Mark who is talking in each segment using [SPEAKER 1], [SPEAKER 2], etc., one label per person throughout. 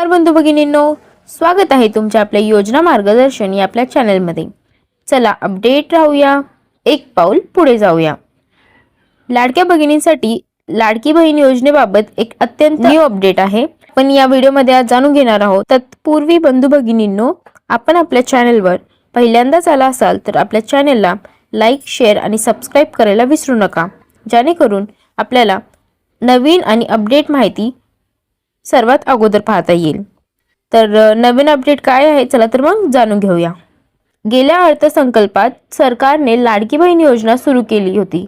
[SPEAKER 1] तर बंधू भगिनींनो स्वागत आहे तुमच्या आपल्या योजना मार्गदर्शन या आपल्या चॅनलमध्ये. चला अपडेट राहूया एक पाऊल पुढे जाऊया. लाडक्या भगिनींसाठी लाडकी बहीण योजनेबाबत एक अत्यंत न्यू अपडेट आहे. पण या व्हिडिओमध्ये आज जाणून घेणार आहोत. तत्पूर्वी बंधू भगिनींनो आपण आपल्या चॅनलवर पहिल्यांदाच आला असाल तर आपल्या चॅनलला लाईक शेअर आणि सबस्क्राईब करायला विसरू नका. जेणेकरून आपल्याला नवीन आणि अपडेट माहिती सर्वात अगोदर पाहता येईल. तर नवीन अपडेट काय आहे? चला तर मग जाणून घेऊया. गेल्या अर्थसंकल्पात सरकारने लाडकी बहीण योजना सुरू केली होती.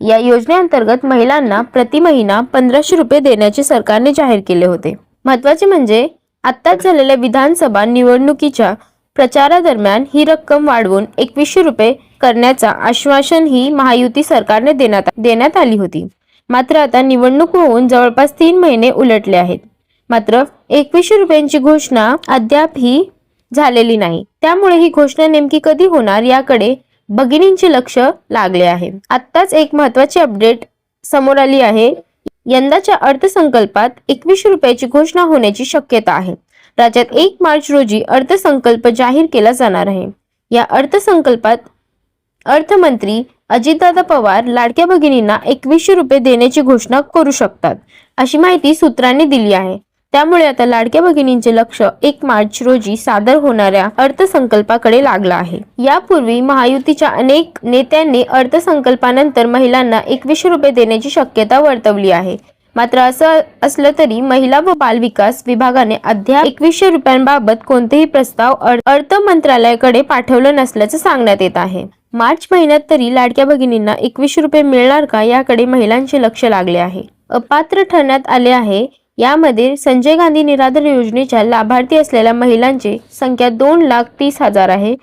[SPEAKER 1] या योजनेअंतर्गत महिलांना प्रति महिना पंधराशे रुपये देण्याचे सरकारने जाहीर केले होते. महत्त्वाचे म्हणजे आत्ताच झालेल्या विधानसभा निवडणुकीच्या प्रचारादरम्यान ही रक्कम वाढवून एकवीसशे रुपये करण्याचा आश्वासन ही महायुती सरकारने देण्यात देण्यात आली होती. मात्र आता निवडणूक होऊन जवळपास तीन महिने उलटले आहेत. मात्र एकवीसशे रुपयांची घोषणा अद्याप ही झालेली नाही. त्यामुळे ही घोषणा नेमकी कधी होणार याकडे भगिनींचे लक्ष लागले आहे. आत्ताच एक महत्वाची अपडेट समोर आली आहे. यंदाच्या अर्थसंकल्पात एकवीसशे रुपयाची घोषणा होण्याची शक्यता आहे. राज्यात एक मार्च रोजी अर्थसंकल्प जाहीर केला जाणार आहे. या अर्थसंकल्पात अर्थमंत्री अजितदादा पवार लाडक्या भगिनींना एकवीसशे रुपये देण्याची घोषणा करू शकतात अशी माहिती सूत्रांनी दिली आहे. त्यामुळे आता लाडक्या भगिनींचे लक्ष एक मार्च रोजी सादर होणाऱ्या अर्थसंकल्पाकडे लागलं आहे. यापूर्वी महायुतीच्या अनेक नेत्यांनी अर्थसंकल्पानंतर महिलांना एकवीसशे रुपये देण्याची शक्यता वर्तवली आहे. मात्र असं असलं तरी महिला व बालविकास विभागाने अद्याप एकवीसशे रुपयांबाबत कोणतेही प्रस्ताव अर्थ मंत्रालयाकडे पाठवलं नसल्याचं सांगण्यात येत आहे. मार्च महिन्यात तरी लाडक्या भगिनींना एकवीसशे रुपये मिळणार का याकडे महिलांचे लक्ष लागले आहे. अपात्र ठरण्यात आले आहे. यामध्ये संजय गांधी निराधार योजनेच्या लाभार्थी असलेल्या महिलांची संख्या दोन लाख तीस हजार आहे.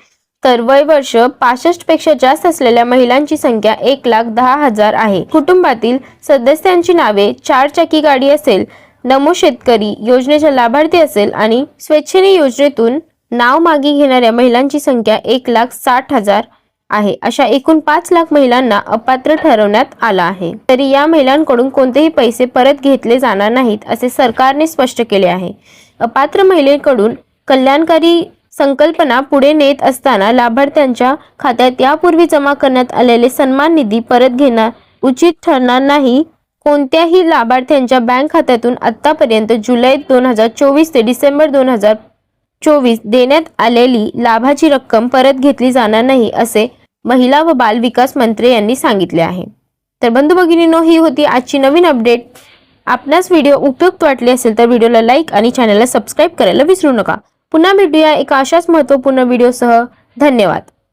[SPEAKER 1] तर वय वर्ष पासष्टपेक्षा जास्त असलेल्या महिलांची संख्या एक लाख दहा हजार आहे. कुटुंबातील सदस्यांची नावे चार चाकी गाडी असेल नमो शेतकरी योजनेच्या लाभार्थी असेल आणि स्वेच्छेने योजनेतून नाव मागे घेणाऱ्या महिलांची संख्या एक लाख साठ हजार आहे. अशा एकूण पाच लाख महिलांना अपात्र ठरवण्यात आला आहे. तरी या महिलांकडून कोणतेही पैसे परत घेतले जाणार नाहीत असे सरकारने स्पष्ट केले आहे. अपात्र महिलेकडून कल्याणकारी संकल्पना पुढे नेत असताना लाभार्थ्यांच्या खात्यात यापूर्वी जमा करण्यात आलेले सन्मान निधी परत घेणं उचित ठरणार नाही. कोणत्याही लाभार्थ्यांच्या बँक खात्यातून आतापर्यंत जुलै दोन हजार चोवीस ते डिसेंबर दोन हजार चोवीस देण्यात आलेली लाभाची रक्कम परत घेतली जाणार नाही असे महिला व बाल विकास मंत्री यांनी सांगितले आहे. तर बंधू भगिनींनो ही होती आजची नवीन अपडेट. आपणास व्हिडिओ उपयुक्त वाटले असेल तर व्हिडिओला लाईक आणि चॅनलला सबस्क्राईब करायला विसरू नका. पुन्हा भेटूया एका अशाच महत्त्वपूर्ण व्हिडिओसह. धन्यवाद.